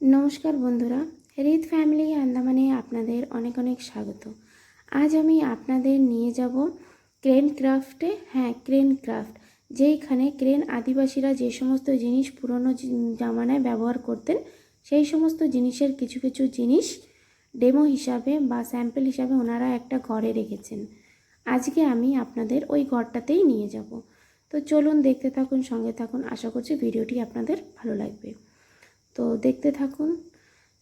নমস্কার বন্ধুরা রিত ফ্যামিলি আন্দামানে আপনাদের অনেক অনেক স্বাগত। আজ আমি আপনাদের নিয়ে যাব ক্রেন ক্রাফটে হ্যাঁ ক্রেন ক্রাফট যেইখানে ক্রেন আদিবাসীরা যে সমস্ত জিনিস পুরনো জামানায় ব্যবহার করতেন, সেই সমস্ত জিনিসের কিছু কিছু জিনিস ডেমো হিসাবে বা স্যাম্পল হিসাবে ওনারা একটা ঘরে রেখেছেন। আজকে আমি আপনাদের ওই ঘরটাতেই নিয়ে যাব। তো চলুন দেখতে থাকুন, সঙ্গে থাকুন, আশা করছি ভিডিওটি আপনাদের ভালো লাগবে। তো দেখতে থাকুন।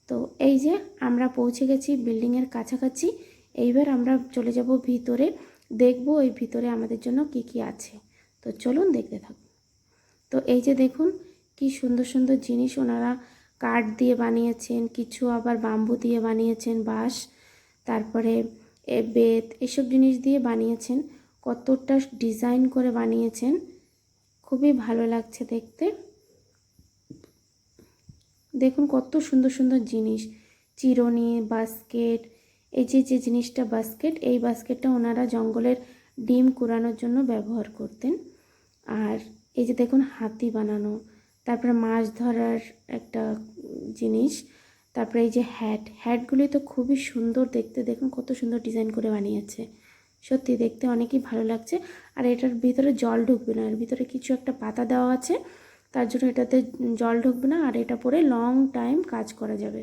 তো এই যে আমরা পৌঁছে গেছি বিল্ডিংয়ের কাছাকাছি। এইবার আমরা চলে যাব ভিতরে। দেখব ওই ভিতরে আমাদের জন্য কি কি আছে। তো চলুন দেখতে থাকুন। তো এই যে দেখুন, কি সুন্দর সুন্দর জিনিস ওনারা কাঠ দিয়ে বানিয়েছেন, কিছু আবার বাম্বু দিয়ে বানিয়েছেন, বাঁশ, তারপরে এ বেত, এসব জিনিস দিয়ে বানিয়েছেন। কতটা ডিজাইন করে বানিয়েছেন। খুবই ভালো লাগছে দেখতে। দেখুন কত সুন্দর সুন্দর জিনিস। চিরনি, বাস্কেট, এই যে যে জিনিসটা বাস্কেট, এই বাস্কেটটা ওনারা জঙ্গলের ডিম কুড়ানোর জন্য ব্যবহার করতেন। আর এই যে দেখুন হাতি বানানো, তারপরে মাছ ধরার একটা জিনিস, তারপরে এই যে হ্যাট হ্যাটগুলি তো খুবই সুন্দর দেখতে, দেখুন কত সুন্দর ডিজাইন করে বানিয়েছে। সত্যি দেখতে অনেকই ভালো লাগছে। আর এটার ভিতরে জল ঢুকবে না, এর ভিতরে কিছু একটা পাতা দেওয়া আছে। তার জন্য এটাতে জল ঢুকবে না, আর এটা পরে লং টাইম কাজ করা যাবে।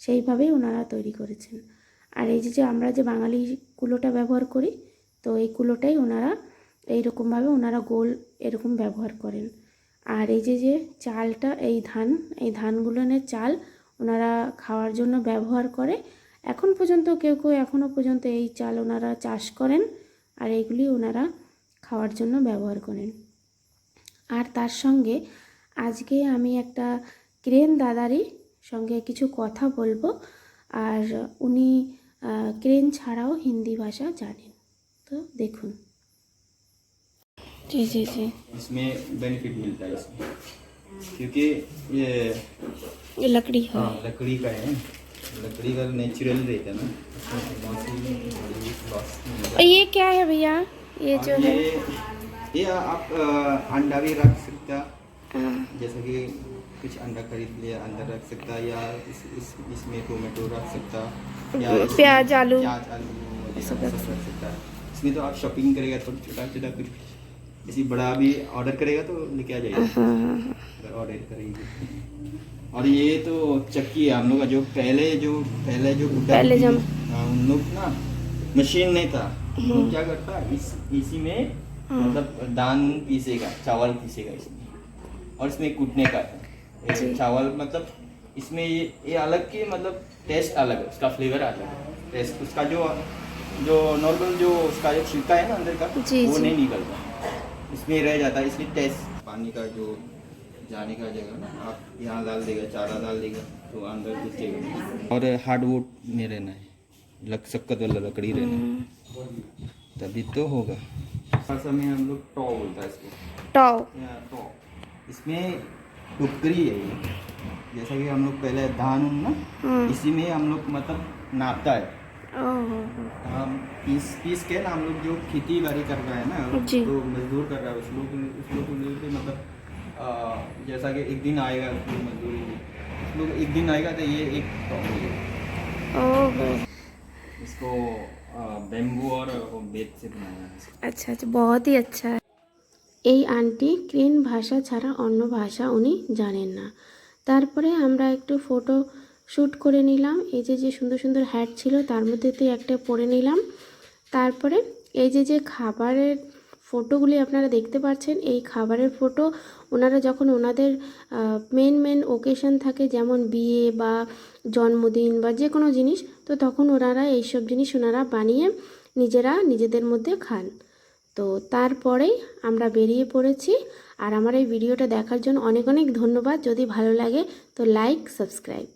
সেইভাবেই ওনারা তৈরি করেছেন। আর এই যে আমরা যে বাঙালি কুলোটা ব্যবহার করি, তো এই কুলোটাই ওনারা এইরকমভাবে ওনারা গোল এরকম ব্যবহার করেন। আর এই যে যে চালটা, এই ধান, এই ধানগুলোনের চাল ওনারা খাওয়ার জন্য ব্যবহার করে, এখন পর্যন্ত কেউ কেউ এখনও পর্যন্ত এই চাল ওনারা চাষ করেন, আর এইগুলি ওনারা খাওয়ার জন্য ব্যবহার করেন। আর তার সঙ্গে আজকে আমি একটা ক্রেন দাদারই সঙ্গে কিছু কথা বলবো আর উনি আহ, ক্রেন ছাড়াও হিন্দি ভাষা জানেন তো দেখুন জি জি জি इसमें बेनिफिट मिलता है इसमें क्योंकि ये ये लकड़ी है हाँ लकड़ी का है लकड़ी का नेचुरल रहता है ना उसमें मौसम बड़ी श्वास मिलता और ये क्या है भैया ये है। जो और है ये आप अंडा भी रख सकता। हाँ, जैसे कि कुछ अंडा खरीद लिया अंदर रख सकता या इस, इस इसमें टोमेटो रख सकता या प्याज, आलू। प्याज आलू सब रख सकता। है इसमें तो आप शॉपिंग करेगा तो छोटा छोटा कुछ किसी बड़ा भी ऑर्डर करेगा तो लेके आ जाएगा हाँ हाँ अगर ऑर्डर करेंगे। और ये तो चक्की है हम लोग का जो पहले जो पहले जो पहले हाँ, उन लोग ना मशीन नहीं था। क्या करता? इस इसी में मतलब दान पीसेगा चावल पीसेगा इसमें। और इसमें कूटने का है। चावल मतलब इसमें ये ये अलग की मतलब टेस्ट अलग है उसका फ्लेवर अलग है। टेस्ट उसका जो जो नॉर्मल जो उसका जो छिलका है ना अंदर का जी, वो जी। नहीं निकलता। इसमें रह जाता है इसलिए टेस्ट पानी का जो जाने का जगह ना आप यहाँ डाल देगा चारा डाल देगा तो अंदर घुसेगा और हार्डवुड में रहना है लक सक्कत वाला लकड़ी रहना है। तभी तो होगा। भाषा में हम लोग टॉ बोलता है इसको। टॉ। इसमें टुकरी है ये। जैसा कि हम लोग पहले धान उन ना हाँ इसी में हम लोग मतलब नापता है। हम पीस पीस के ना हम लोग जो खेती बाड़ी कर रहे हैं ना जी। तो मजदूर कर रहा है उस लोग उस लोग मतलब आ, जैसा कि एक दिन आएगा उस लोग मजदूरी। उस लोग एक दिन आएगा तो ये एक टॉप है इसको बेम्बू और वो बेत से बनाया है আচ্ছা আচ্ছা বহুত ই আচ্ছা এই আন্টি ক্রেন ভাষা ছাড়া অন্য ভাষা উনি জানেন না তারপরে আমরা একটু ফটো শ্যুট করে নিলাম এই যে যে সুন্দর সুন্দর হ্যাট ছিল তার মধ্যে তো একটা পরে নিলাম তারপরে এই যে যে খাবারের ফটোগুলি আপনারা দেখতে পাচ্ছেন এই খাবারের ফটো। ওনারা যখন ওনাদের মেন মেন ওকেশন থাকে, যেমন বিয়ে বা জন্মদিন বা যে কোনো জিনিস, তো তখন ওনারা এইসব জিনিস ওনারা বানিয়ে নিজেরা নিজেদের মধ্যে খান। তো তারপরেই আমরা বেরিয়ে পড়েছি, আর আমার এই ভিডিওটা দেখার জন্য অনেক অনেক ধন্যবাদ। যদি ভালো লাগে, তো লাইক সাবস্ক্রাইব